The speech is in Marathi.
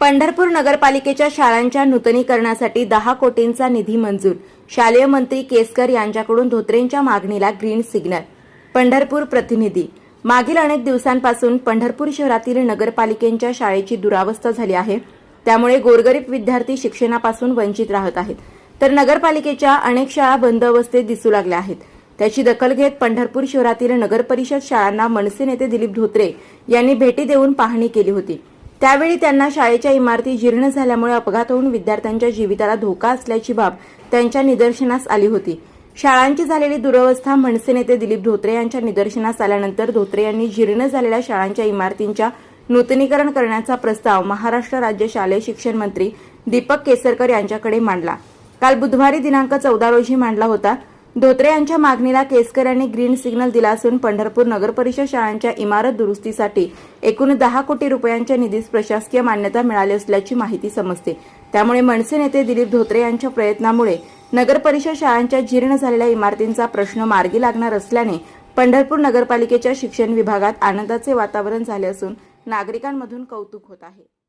पंढरपूर नगरपालिकेच्या शाळांच्या नूतनीकरणासाठी दहा कोटींचा निधी मंजूर. शालेय मंत्री केसकर यांच्याकडून धोत्रेंच्या मागणीला ग्रीन सिग्नल. पंढरपूर प्रतिनिधी. मागील अनेक दिवसांपासून पंढरपूर शहरातील नगरपालिकेच्या शाळेची दुरावस्था झाली आहे. त्यामुळे गोरगरीब विद्यार्थी शिक्षणापासून वंचित राहत आहेत. तर नगरपालिकेच्या अनेक शाळा बंद अवस्थेत दिसू लागल्या आहेत. त्याची दखल घेत पंढरपूर शहरातील नगरपरिषद शाळांना मनसे नेते दिलीप धोत्रे यांनी भेटी देऊन पाहणी केली होती. त्यावेळी त्यांना शाळेच्या इमारती जीर्ण झाल्यामुळे अपघात होऊन विद्यार्थ्यांच्या जीविताला धोका असल्याची बाब त्यांच्या निदर्शनास आली होती. शाळांची झालेली दुरवस्था मनसे नेते दिलीप धोत्रे यांच्या निदर्शनास आल्यानंतर धोत्रे यांनी जीर्ण झालेल्या शाळांच्या इमारतींच्या नूतनीकरण करण्याचा प्रस्ताव महाराष्ट्र राज्य शालेय शिक्षण मंत्री दीपक केसरकर यांच्याकडे मांडला. काल बुधवारी दिनांक चौदा रोजी मांडला होता. धोत्रे यांच्या मागणीला केसकर यांनी ग्रीन सिग्नल दिला असून पंढरपूर नगरपरिषद शाळांच्या इमारत दुरुस्तीसाठी एकूण दहा कोटी रुपयांच्या निधीस प्रशासकीय मान्यता मिळाली असल्याची माहिती समजते. त्यामुळे मनसे नेते दिलीप धोत्रे यांच्या प्रयत्नामुळे नगरपरिषद शाळांच्या जीर्ण झालेल्या इमारतींचा प्रश्न मार्गी लागणार असल्याने पंढरपूर नगरपालिकेच्या शिक्षण विभागात आनंदाचे वातावरण झाले असून नागरिकांमधून कौतुक होत आहे.